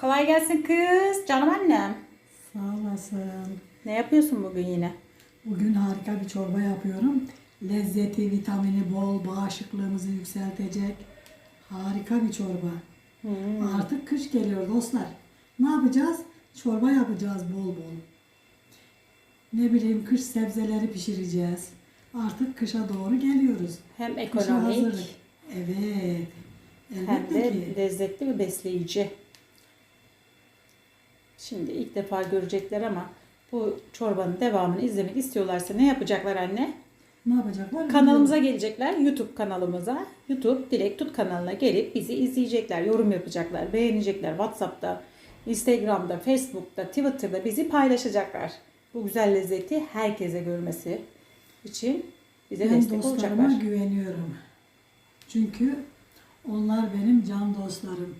Kolay gelsin kız. Canım annem. Sağ olasın. Ne yapıyorsun bugün yine? Bugün harika bir çorba yapıyorum. Lezzeti, vitamini bol, bağışıklığımızı yükseltecek. Harika bir çorba. Hmm. Artık kış geliyor dostlar. Ne yapacağız? Çorba yapacağız bol bol. Ne bileyim kış sebzeleri pişireceğiz. Artık kışa doğru geliyoruz. Hem ekonomik. Evet. hem Elbette de ki. lezzetli ve besleyici. Şimdi ilk defa görecekler ama bu çorbanın devamını izlemek istiyorlarsa ne yapacaklar anne? Ne yapacaklar? Kanalımıza gelecekler. YouTube kanalımıza. YouTube Dilek Tut kanalına gelip bizi izleyecekler. Yorum yapacaklar. Beğenecekler. Whatsapp'ta, Instagram'da, Facebook'ta, Twitter'da bizi paylaşacaklar. Bu güzel lezzeti herkese görmesi için bize Ben destek dostlarıma olacaklar. güveniyorum. Çünkü onlar benim can dostlarım.